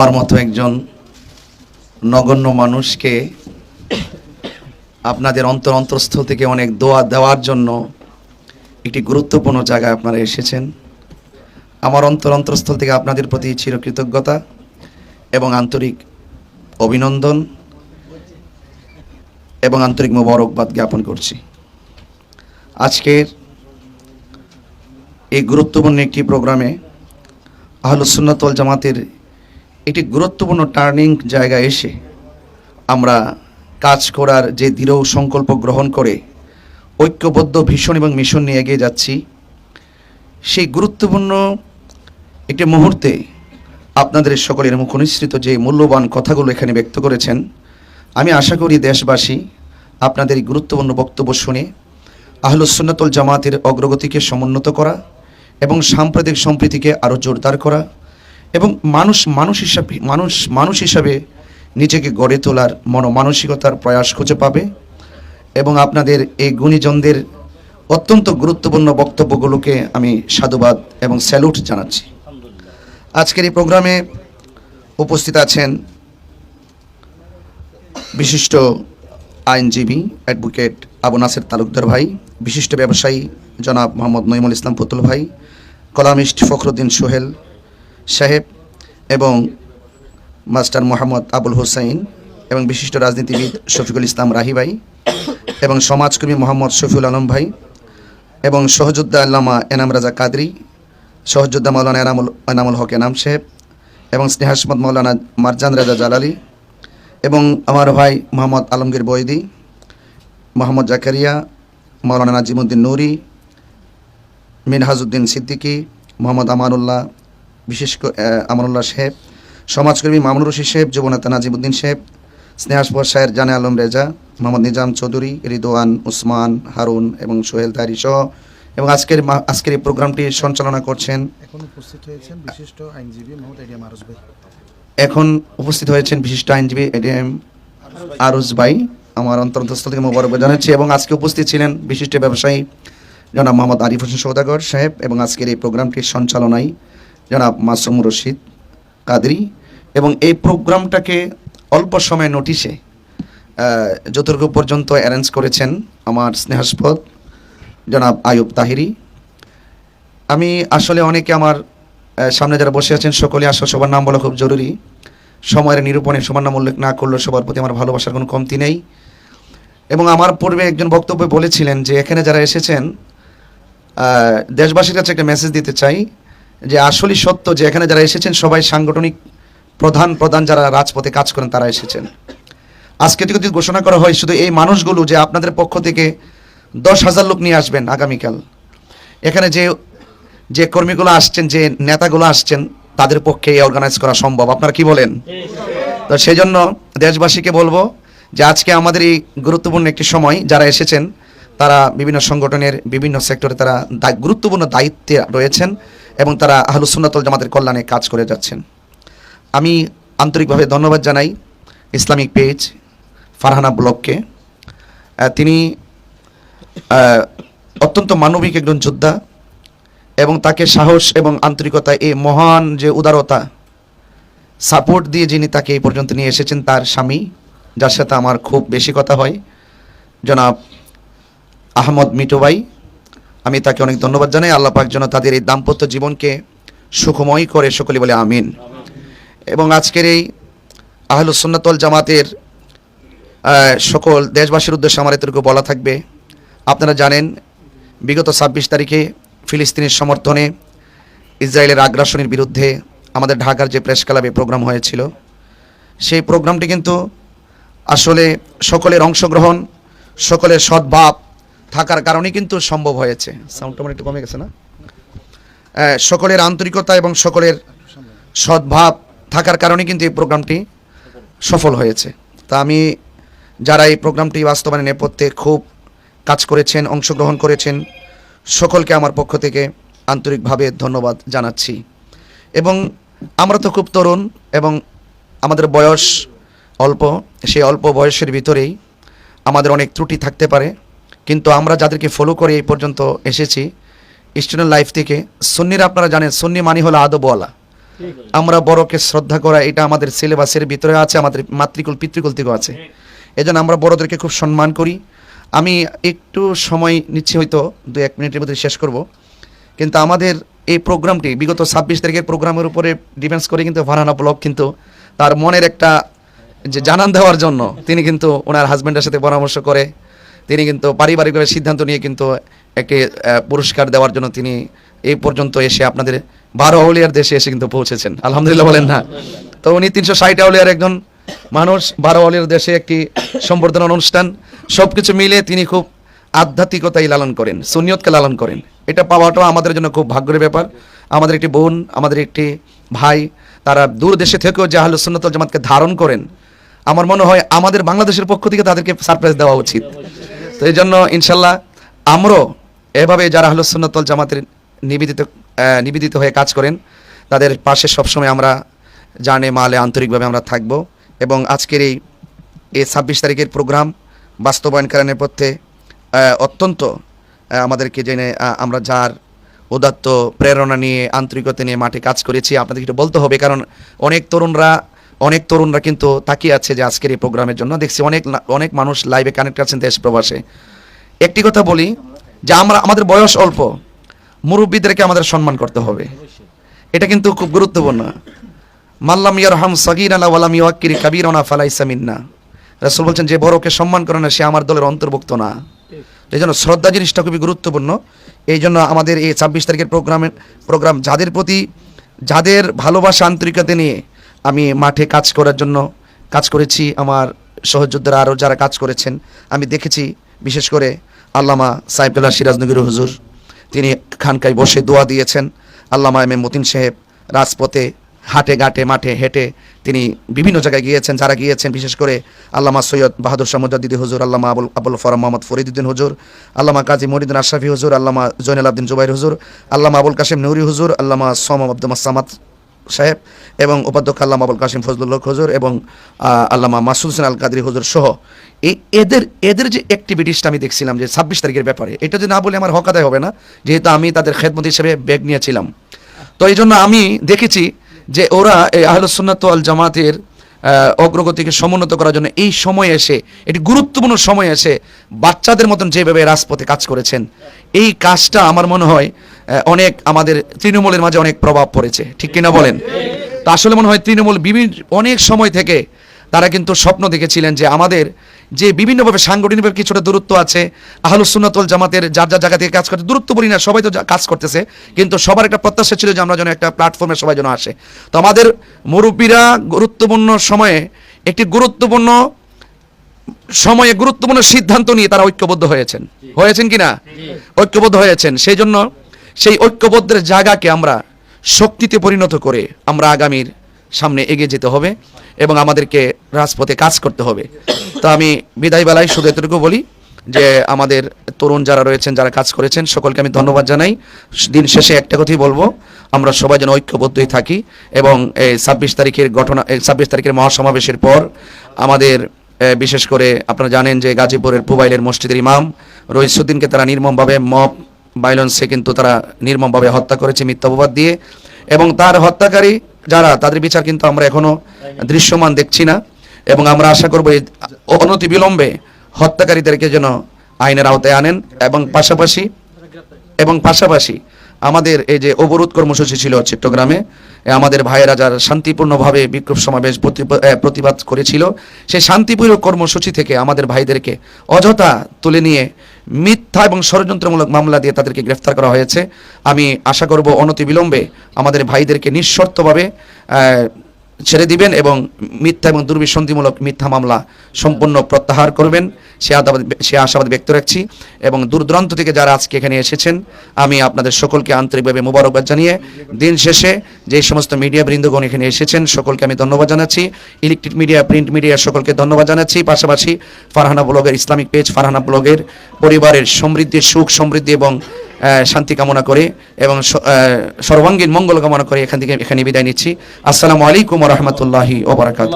আমার মতো একজন নগণ্য মানুষকে আপনাদের অন্তর অন্তরস্থল থেকে অনেক দোয়া দেওয়ার জন্য একটি গুরুত্বপূর্ণ জায়গায় আপনারা এসেছেন। আমার অন্তর অন্তরস্থল থেকে আপনাদের প্রতি চিরকৃতজ্ঞতা এবং আন্তরিক অভিনন্দন এবং আন্তরিক মোবারকবাদ জ্ঞাপন করছি। আজকের এই গুরুত্বপূর্ণ একটি প্রোগ্রামে আহলুসুন্নাতল জামাতের একটি গুরুত্বপূর্ণ টার্নিং জায়গায় এসে আমরা কাজ করার যে দৃঢ় সংকল্প গ্রহণ করে ঐক্যবদ্ধ ভীষণ এবং মিশন নিয়ে এগিয়ে যাচ্ছি, সেই গুরুত্বপূর্ণ একটি মুহূর্তে আপনাদের সকলের মুখ নিঃসৃত যে মূল্যবান কথাগুলো এখানে ব্যক্ত করেছেন, আমি আশা করি দেশবাসী আপনাদের এই গুরুত্বপূর্ণ বক্তব্য শুনে আহলুসুন্নাতুল জামাতের অগ্রগতিকে সমুন্নত করা এবং সাম্প্রদায়িক সম্প্রীতিকে আরও জোরদার করা এবং মানুষ মানুষ হিসাবে, মানুষ মানুষ হিসাবে নিজেকে গড়ে তোলার মনোমানসিকতার প্রয়াস খুঁজে পাবে এবং আপনাদের এই গুণীজনদের অত্যন্ত গুরুত্বপূর্ণ বক্তব্যগুলোকে আমি সাধুবাদ এবং স্যালুট জানাচ্ছি। আজকের এই প্রোগ্রামে উপস্থিত আছেন বিশিষ্ট আইনজীবী, অ্যাডভোকেট আবু নাসের তালুকদার ভাই, বিশিষ্ট ব্যবসায়ী জনাব মোহাম্মদ নইমুল ইসলাম পুতুল ভাই, কলামিস্ট ফখরুদ্দিন সোহেল সাহেব এবং মাস্টার মোহাম্মদ আবুল হোসাইন এবং বিশিষ্ট রাজনীতিবিদ শফিকুল ইসলাম রাহি ভাই এবং সমাজকর্মী মোহাম্মদ শফিউল আলম ভাই এবং সহযোদ্ধা আল্লামা এনাম রাজা কাদরি, সহযোদ্ধা মৌলানা এনামুল এনামুল হক এনাম সাহেব এবং স্নেহাসমদ মৌলানা মারজান রাজা জালালি এবং আমার ভাই মোহাম্মদ আলমগীর বৈদি, মোহাম্মদ জাকারিয়া মৌলানা নাজিমুদ্দিন নুরি মিনহাজউদ্দিন সিদ্দিকী, মোহাম্মদ আমানুল্লাহ বিশেষ করে আহ, আমানুল্লাহ সাহেব সমাজকর্মী মামুনুর রশিদ সাহেব যুবনেতা নাজিমুদ্দিন সাহেব স্নেহাসপর সাহেব জানে আলম রেজা মোহাম্মদ নিজাম চৌধুরী রিদোয়ান উসমান হারুন এবং সোহেল তারি সহ এবং আজকের আজকের এই প্রোগ্রামটি সঞ্চালনা করছেন এখন উপস্থিত হয়েছেন বিশিষ্ট আইনজীবী মোহাম্মদ এডিএম আরস ভাই। এখন উপস্থিত হয়েছেন বিশিষ্ট আইনজীবী এডিএম আরুজ ভাই। আমার অন্তর্স্থ থেকে মোবারক জানাচ্ছি এবং আজকে উপস্থিত ছিলেন বিশিষ্ট ব্যবসায়ী জনাব মোহাম্মদ আরিফ হোসেন সৌদাগর সাহেব এবং আজকের এই প্রোগ্রামটির সঞ্চালনায় জনাব মাসুম রশিদ, কাদরি এবং এই প্রোগ্রামটাকে অল্প সময় নোটিশে যতটুকু পর্যন্ত অ্যারেঞ্জ করেছেন আমার স্নেহাস্পদ জনাব আয়ুব তাহিরি। আমি আসলে অনেকে আমার সামনে যারা বসে আছেন সকলে আসলে সবার নাম বলা খুব জরুরি। সময়ের নিরূপণে সবার নাম উল্লেখ না করলেও সবার প্রতি আমার ভালোবাসার কোনো কমতি নেই। এবং আমার পূর্বে একজন বক্তব্যে বলেছিলেন যে এখানে যারা এসেছেন দেশবাসীর কাছে একটা মেসেজ দিতে চাই। যে আসলে সত্য যে এখানে যারা এসেছেন, সবাই সাংগঠনিক প্রধান প্রধান যারা রাজপথে কাজ করেন, তারা এসেছেন। আজকে যদি ঘোষণা করা হয়, শুধু এই মানুষগুলো যে আপনাদের পক্ষ থেকে দশ হাজার লোক নিয়ে আসবেন আগামীকাল। এখানে যে যে কর্মীগুলো আসছেন, যে নেতাগুলো আসছেন, তাদের পক্ষে এই অর্গানাইজ করা সম্ভব। আপনারা কি বলেন? তো সেই জন্য দেশবাসীকে বলব যে আজকে আমাদের এই গুরুত্বপূর্ণ একটি সময়, যারা এসেছেন, তারা বিভিন্ন সংগঠনের বিভিন্ন সেক্টরে তারা গুরুত্বপূর্ণ দায়িত্বে রয়েছেন। এবং তারা আহলুসুন্নাতল জামাতের কল্যাণে কাজ করে যাচ্ছেন। আমি আন্তরিকভাবে ধন্যবাদ জানাই ইসলামিক পেজ ফারহানা ব্লককে তিনি অত্যন্ত মানবিক একজন যোদ্ধা এবং তাকে সাহস এবং আন্তরিকতা এই মহান যে উদারতা সাপোর্ট দিয়ে যিনি তাকে এই পর্যন্ত নিয়ে এসেছেন তার স্বামী, যার সাথে আমার খুব বেশি কথা হয়। জনাব আহমদ মিটুবাই আমি তাকে অনেক ধন্যবাদ জানাই। আল্লাহ পাক যেন তাদের এই দাম্পত্য জীবনকে সুখময় করে সকলে বলে আমিন। এবং আজকের এই আহলুসুন্নাতল জামাতের সকল দেশবাসীর উদ্দেশ্যে আমার এতটুকু বলা থাকবে। আপনারা জানেন, বিগত ছাব্বিশ তারিখে ফিলিস্তিনের সমর্থনে ইসরায়েলের আগ্রাসনের বিরুদ্ধে আমাদের ঢাকার যে প্রেস ক্লাবে প্রোগ্রাম হয়েছিল, সেই প্রোগ্রামটি কিন্তু আসলে সকলের অংশগ্রহণ, সকলের সদ্ভাব থাকার কারণে কিন্তু সম্ভব হয়েছে। সাউন্ডটা আমার একটু কমে গেছে না? সকলের আন্তরিকতা এবং সকলের সদ্ভাব থাকার কারণে কিন্তু এই প্রোগ্রামটি সফল হয়েছে। তা আমি, যারা এই প্রোগ্রামটি বাস্তবায়নের নেপথ্যে খুব কাজ করেছেন, অংশগ্রহণ করেছেন, সকলকে আমার পক্ষ থেকে আন্তরিকভাবে ধন্যবাদ জানাচ্ছি। এবং আমরা তো খুব তরুণ এবং আমাদের বয়স অল্প, সেই অল্প বয়সের ভিতরেই আমাদের অনেক ত্রুটি থাকতে পারে। কিন্তু আমরা যাদেরকে ফলো করে এই পর্যন্ত এসেছি স্টুডেন্ট লাইফ থেকে, সুন্নিরা আপনারা জানেন, সুন্নি মানি হলো আদবওয়ালা আমরা বড়কে শ্রদ্ধা করা, এটা আমাদের সিলেবাসের ভিতরে আছে, আমাদের মাতৃকুল, পিতৃকুল থেকেও আছে। এজন্য আমরা বড়দেরকে খুব সম্মান করি। আমি একটু সময় নিচ্ছি হয়তো দু এক মিনিটের মধ্যে শেষ করব। কিন্তু আমাদের এই প্রোগ্রামটি, বিগত ছাব্বিশ তারিখের প্রোগ্রামের উপরে ডিফেন্স করে কিন্তু ফারহানা ব্লক কিন্তু তার মনের একটা যে জানান দেওয়ার জন্য, তিনি কিন্তু ওনার হাজব্যান্ডের সাথে পরামর্শ করে তিনি কিন্তু পারিবারিকভাবে সিদ্ধান্ত নিয়ে কিন্তু একটি পুরস্কার দেওয়ার জন্য তিনি এই পর্যন্ত এসে আপনাদের বারো আউলিয়ার দেশে এসে কিন্তু পৌঁছেছেন। আলহামদুলিল্লাহ বলেন না। তো উনি তিনশো ষাট আউলিয়ার একজন মানুষ, বারো আউলিয়ার দেশে একটি সম্বর্ধনা অনুষ্ঠান সব কিছু মিলে তিনি খুব আধ্যাত্মিকতাই লালন করেন সুনিয়তকে লালন করেন। এটা পাওয়াটাও আমাদের জন্য খুব ভাগ্যের ব্যাপার। আমাদের একটি বোন, আমাদের একটি ভাই, তারা দূর দেশে থেকেও আহলুস জামাতকে ধারণ করেন, আমার মনে হয় আমাদের বাংলাদেশের পক্ষ থেকে তাদেরকে সারপ্রাইজ দেওয়া উচিত। তো এই জন্য ইনশাল্লাহ আমরাও এভাবে যারা হলো সুন্নাতুল জামাতের নিবেদিত নিবেদিত হয়ে কাজ করেন, তাদের পাশে সবসময় আমরা জানে মালে আন্তরিকভাবে আমরা থাকব এবং আজকের এই এই ছাব্বিশ তারিখের প্রোগ্রাম বাস্তবায়নকরণের পথে অত্যন্ত আমাদেরকে জেনে আমরা যার উদাত্ত প্রেরণা নিয়ে, আন্তরিকতা নিয়ে মাঠে কাজ করেছি আপনাদের একটু বলতে হবে, কারণ অনেক তরুণরা অনেক তরুণরা কিন্তু তাকিয়ে আছে যে আজকের এই প্রোগ্রামের জন্য। দেখছি অনেক অনেক মানুষ লাইভে কানেক্ট আছেন দেশ প্রবাসে। একটি কথা বলি, যে আমরা, আমাদের বয়স অল্প, মুরব্বীদেরকে আমাদের সম্মান করতে হবে। এটা কিন্তু খুব গুরুত্বপূর্ণ। মাল্লাম ইয়ারহাম আলা ওয়ালাম ইউয়াক্কির কাবীরানা ফালাইসা মিন্না। রাসূল বলছেন, যে বড়কে সম্মান করে না, সে আমার দলের অন্তর্ভুক্ত না। এই জন্য শ্রদ্ধা জিনিসটা খুবই গুরুত্বপূর্ণ। এই জন্য আমাদের এই ছাব্বিশ তারিখের প্রোগ্রামের প্রোগ্রাম, যাদের প্রতি, যাদের ভালোবাসা, আন্তরিকতা নিয়ে আমি মাঠে কাজ করার জন্য কাজ করেছি, আমার সহযোদ্ধারা আরও যারা কাজ করেছেন, আমি দেখেছি, বিশেষ করে আল্লামা সাইফুল্লাহ সিরাজনগর হুজুর, তিনি খানকায় বসে দোয়া দিয়েছেন। আল্লামা এম এম মতিন সাহেব রাজপথে হাটে ঘাটে মাঠে হেঁটে তিনি বিভিন্ন জায়গায় গিয়েছেন, যারা গিয়েছেন, বিশেষ করে আল্লামা সৈয়দ বাহাদুর শামুদ্দিদি হুজুর, আল্লামা আবুল আবুল ফরাম মোহাম্মদ ফরিদুদ্দিন হুজুর, আল্লামা কাজী মরিদিন আশরাফি হুজুর, আল্লামা জৈনুল আবদিন জুবাইর হুজুর, আল্লামা আবুল কাশিম নুরি হুজুর, আল্লামা সোম আব্দুল সামাদ সাহেব এবং উপাধ্যক্ষ আল্লামা আবুল কাসিম ফজলুল্লাহ হজুর এবং আল্লামা মাসুদ হোসেন আল কাদরি হজুর সহ। এই এদের এদের যে অ্যাক্টিভিটিসটা আমি দেখছিলাম যে ছাব্বিশ তারিখের ব্যাপারে, এটা যদি না বলে আমার হক আদায় হবে না, যেহেতু আমি তাদের খেদমত হিসেবে ব্যাগ নিয়েছিলাম। তো এই জন্য আমি দেখেছি যে ওরা এই আহলুসুন্নাত আল জামাতের অগ্রগতিকে সমুন্নত করার জন্য এই সময় এসে, এটি গুরুত্বপূর্ণ সময় এসে বাচ্চাদের মতন যেভাবে রাজপথে কাজ করেছেন, এই কাজটা আমার মনে হয় অনেক আমাদের তৃণমূলের মাঝে অনেক প্রভাব পড়েছে। ঠিক কিনা বলেন? তা আসলে মনে হয় তৃণমূল বিভিন্ন অনেক সময় থেকে তারা কিন্তু স্বপ্ন দেখেছিলেন যে আমাদের যে বিভিন্নভাবে সাংগঠনিকভাবে কিছুটা দূরত্ব আছে আহলুসুন্নাতুল জামাতের যার যার জায়গা থেকে কাজ করছে, দূরত্ব বলি না, সবাই তো কাজ করতেছে, কিন্তু সবার একটা প্রত্যাশা ছিল যে আমরা যেন একটা প্ল্যাটফর্মে সবাই যেন আসে। তো আমাদের মুরব্বীরা গুরুত্বপূর্ণ সময়ে, একটি গুরুত্বপূর্ণ সময়ে গুরুত্বপূর্ণ সিদ্ধান্ত নিয়ে তারা ঐক্যবদ্ধ হয়েছেন। হয়েছেন কি না? ঐক্যবদ্ধ হয়েছেন। সেই জন্য সেই ঐক্যবদ্ধের জায়গাকে আমরা শক্তিতে পরিণত করে আমরা আগামীর সামনে এগিয়ে যেতে হবে এবং আমাদেরকে রাজপথে কাজ করতে হবে। তো আমি বিদায় বেলায় শুধু এতটুকু বলি যে আমাদের তরুণ যারা রয়েছেন, যারা কাজ করেছেন, সকলকে আমি ধন্যবাদ জানাই। দিন শেষে একটা কথাই বলব, আমরা সবাই যেন ঐক্যবদ্ধই থাকি এবং এই ছাব্বিশ তারিখের ঘটনা ছাব্বিশ তারিখের মহাসমাবেশের পর আমাদের বিশেষ করে আপনারা জানেন যে গাজীপুরের পুবাইলের মসজিদের ইমাম রইসুদ্দিনকে তারা নির্মমভাবে মপ ভাইলেন্সে কিন্তু তারা নির্মমভাবে হত্যা করেছে মিথ্যা অপবাদ দিয়ে এবং তার হত্যাকারী যারা, তাদের বিচার কিন্তু আমরা এখনও দৃশ্যমান দেখছি না। এবং আমরা আশা করব অনতি বিলম্বে হত্যাকারীদেরকে যেন আইনের আওতায় আনেন এবং পাশাপাশি এবং পাশাপাশি আমাদের এই যে অবরোধ কর্মসূচি ছিল চট্টগ্রামে আমাদের ভাইয়েরা যারা শান্তিপূর্ণভাবে বিক্ষোভ সমাবেশ প্রতিবাদ করেছিল, সেই শান্তিপূর্ণ কর্মসূচি থেকে আমাদের ভাইদেরকে অযথা তুলে নিয়ে মিথ্যা এবং ষড়যন্ত্রমূলক মামলা দিয়ে তাদেরকে গ্রেফতার করা হয়েছে। আমি আশা করব অনতি বিলম্বে আমাদের ভাইদেরকে নিঃশর্তভাবে ছেড়ে দিবেন এবং মিথ্যা এবং দুর্বিসন্ধিমূলক মিথ্যা মামলা সম্পূর্ণ প্রত্যাহার করবেন। সে আদাবাদ সে আশাবাদ ব্যক্ত রাখছি এবং দূর দূরান্ত থেকে যারা আজকে এখানে এসেছেন, আমি আপনাদের সকলকে আন্তরিকভাবে মোবারকবাদ জানিয়ে দিন শেষে যে সমস্ত মিডিয়া বৃন্দগণ এখানে এসেছেন, সকলকে আমি ধন্যবাদ জানাচ্ছি। ইলেকট্রিক মিডিয়া, প্রিন্ট মিডিয়া সকলকে ধন্যবাদ জানাচ্ছি। পাশাপাশি ফারহানা ব্লগের ইসলামিক পেজ ফারহানা ব্লগের পরিবারের সমৃদ্ধি, সুখ সমৃদ্ধি এবং শান্তি কামনা করে এবং সর্বাঙ্গীন মঙ্গল কামনা করে এখান থেকে এখানে বিদায় নিচ্ছি। আসসালামু আলাইকুম রহমতুল্লাহি ওবরাকাত